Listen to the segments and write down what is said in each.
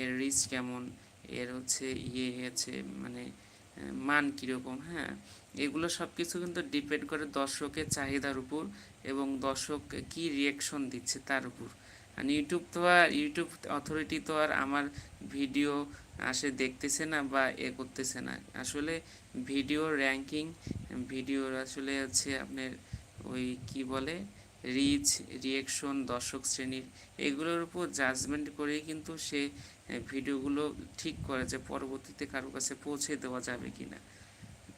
এর রিচ কেমন? এর হচ্ছে ইয়ে আছে মানে মান কীরকম? হ্যাঁ এগুলো সব কিছু কিন্তু ডিপেন্ড করে দর্শকের চাহিদার উপর এবং দর্শক কি রিয়াকশন দিচ্ছে তার উপর। আর ইউটিউব তো আর, ইউটিউব অথরিটি তো আর আমার ভিডিও আসে দেখতেছে না বা এ করতেছে না। আসলে ভিডিও র্যাঙ্কিং ভিডিওর আসলে হচ্ছে আপনার ওই কি বলে? রিচ রিয়েকশন, দর্শক শ্রেণির, এগুলোর উপর জাজমেন্ট করেই কিন্তু সে ভিডিওগুলো ঠিক করে যে পরবর্তীতে কারও কাছে পৌঁছে দেওয়া যাবে কি না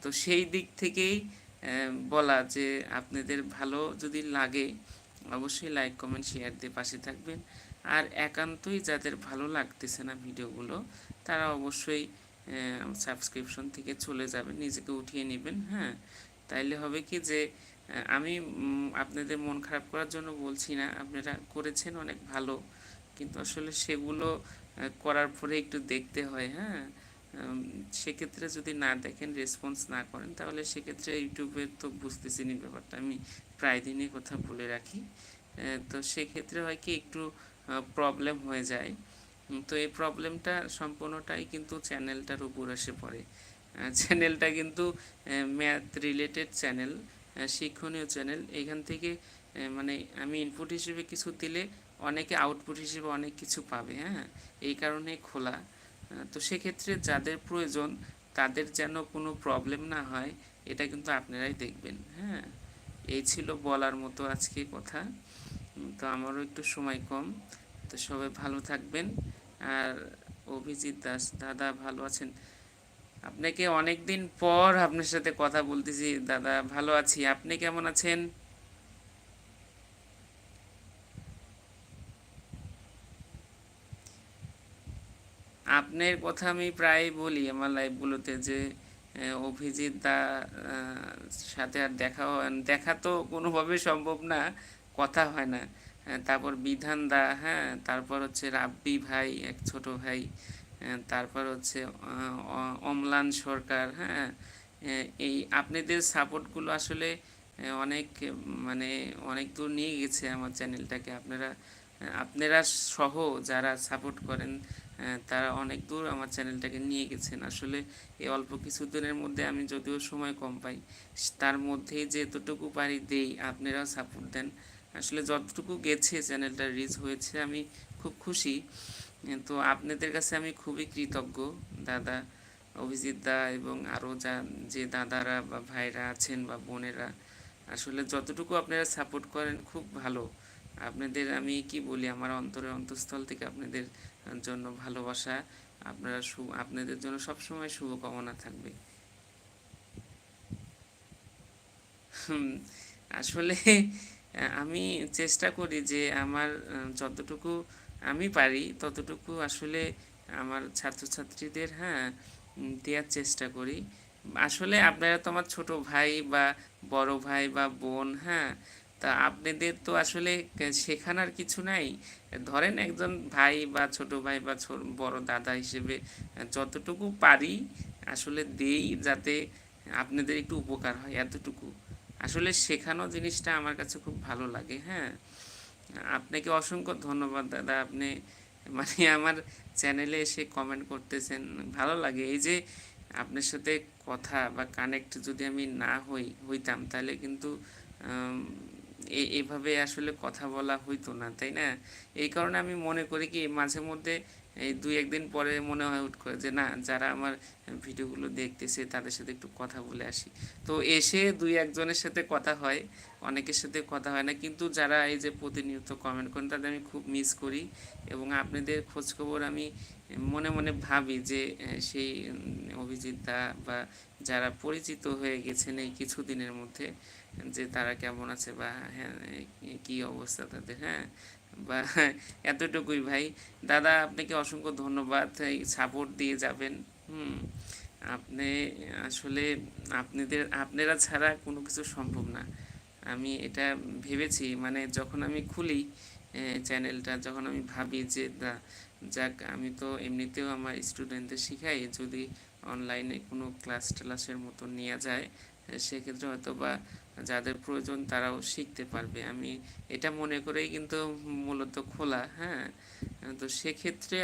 তো সেই দিক থেকেই বলা যে আপনাদের ভালো যদি লাগে, অবশ্যই লাইক কমেন্ট শেয়ার দিয়ে পাশে থাকবেন। আর একান্তই যাদের ভালো লাগতেছে না ভিডিওগুলো, তারা অবশ্যই সাবস্ক্রিপশন থেকে চলে যাবেন, নিজেকে উঠিয়ে নেবেন হ্যাঁ। তাইলে হবে কি যে আমি আপনাদের মন খারাপ করার জন্য বলছি না। আপনারা করেছেন অনেক ভালো। কিন্তু আসলে সেগুলো করার পরে একটু দেখতে হয় হ্যাঁ? সেক্ষেত্রে যদি না দেখেন রেসপন্স না করেন, তাহলে সেক্ষেত্রে ইউটিউবে তো বুঝতেছিনি ব্যাপারটা। আমি প্রায় দিনই কথা বলে রাখি। তো সেক্ষেত্রে হয় কি, একটু প্রবলেম হয়ে যায়। তো এই প্রবলেমটা সম্পূর্ণটাই কিন্তু চ্যানেলটার উপর এসে পড়ে। চ্যানেলটা কিন্তু ম্যাথ রিলেটেড চ্যানেল শিক্ষণীয় চ্যানেল এখান থেকে মানে আমি ইনপুট হিসেবে কিছু দিলে অনেকে আউটপুট হিসেবে অনেক কিছু পাবে হ্যাঁ? এই কারণে খোলা। তো সেক্ষেত্রে যাদের প্রয়োজন, তাদের যেন কোনো প্রবলেম না হয়, এটা কিন্তু আপনারাই দেখবেন হ্যাঁ? এই ছিল বলার মতো আজকে কথা। তো আমারও একটু সময় কম। তো সবাই ভালো থাকবেন। আর অভিজিৎ দাস, দাদা ভালো আছেন। আপনাকে অনেক দিন পর আপনার সাথে কথা বলতেছি। দাদা, ভালো আছি। আপনি কেমন আছেন? আপনার কথা আমি প্রায় বলি আমার লাইভগুলোতে যে অভিজিৎ দা সাথে আর দেখা হয় দেখা তো কোনোভাবে সম্ভব না, কথা হয় না। তারপর বিধান দা হ্যাঁ তারপর হচ্ছে রাব্বি ভাই, এক ছোট ভাই। তারপর হচ্ছে অম্লান সরকার হ্যাঁ এই আপনাদের সাপোর্টগুলো আসলে অনেক মানে অনেক দূর নিয়ে গেছে আমার চ্যানেলটাকে আপনারা আপনারা সহ যারা সাপোর্ট করেন তারা অনেক দূর আমার চ্যানেলটাকে নিয়ে গেছেন। আসলে এই অল্প কিছুদিনের মধ্যে আমি যদিও সময় কম পাই, তার মধ্যেই যে এতটুকু পারি দেই, আপনারাও সাপোর্ট দেন। আসলে যতটুকু গেছে চ্যানেলটা রিচ হয়েছে, আমি খুব খুশি। তো আপনাদের কাছে আমি খুবই কৃতজ্ঞ, দাদা অভিজিৎ দা এবং আরও যা, যে দাদারা বা ভাইরা আছেন বা বোনেরা, আসলে যতটুকু আপনারা সাপোর্ট করেন খুব ভালো। আপনাদের আমি কি বলি, আমার অন্তরের অন্তঃস্থল থেকে আপনাদের জন্য ভালোবাসা, আপনারা সু, আপনাদের জন্য সবসময় শুভকামনা থাকবে। আসলে আমি চেষ্টা করি যে আমার, যতটুকু আমি পারি, ততটুকু আসলে আমার ছাত্রছাত্রীদের হ্যাঁ দেওয়ার চেষ্টা করি। আসলে আপনারা তো আমার ছোট ভাই বা বড় ভাই বা বোন হ্যাঁ তা আপনাদের তো আসলে শেখানোর কিছু নাই। ধরেন একজন ভাই বা ছোট ভাই বা বড় দাদা হিসেবে যতটুকু পারি আসলে দেই যাতে আপনাদের একটু উপকার হয়, এতটুকু। আসলে শেখানো জিনিসটা আমার কাছে খুব ভালো লাগে হ্যাঁ। আপনাকে অসংখ্য ধন্যবাদ, দাদা। আপনি মানে আমার চ্যানেলে এসে কমেন্ট করতেছেন। ভালো লাগে। এই যে আপনার সাথে কথা বা কানেক্ট যদি আমি না হই, হইতাম, তাহলে কিন্তু এভাবে আসলে কথা বলা হইতো না, তাই না? এই কারণে আমি মনে করি কি, মাঝে মধ্যে এই দুই একদিন পরে মনে হয় হুট করে যে, না, যারা আমার ভিডিওগুলো দেখতেছে তাদের সাথে একটু কথা বলে আসি। তো এসে দুই একজনের সাথে কথা হয়, অনেকের সাথে কথা হয় না, কিন্তু যারা এই যে প্রতিনিয়ত কমেন্ট করেন তাদের আমি খুব মিস করি এবং আপনাদের খোঁজখবর আমি মনে মনে ভাবি যে সেই অভিজিৎ দা বা যারা পরিচিত হয়ে গেছেন এই কিছুদিনের মধ্যে যে তারা কেমন আছে বা হ্যাঁ কী অবস্থা তাদের হ্যাঁ? বা এতটুকুই ভাই। দাদা, আপনাকে অসংখ্য ধন্যবাদ সাপোর্ট দিয়ে যাবেন। হুম, আপনি আসলে আপনাদের, আপনারা ছাড়া কোনো কিছু সম্ভব না। আমি এটা ভেবেছি মানে যখন আমি খুলি চ্যানেলটা যখন আমি ভাবি যে যাক, আমি তো এমনিতেও আমার স্টুডেন্টদের শিখাই, যদি অনলাইনে কোনো ক্লাস টেলাসের মতো নেওয়া যায় সেক্ষেত্রে হয়তো বা যাদের প্রয়োজন তারাও শিখতে পারবে। আমি এটা মনে করেই কিন্তু মূলত খোলা হ্যাঁ? তো সেক্ষেত্রে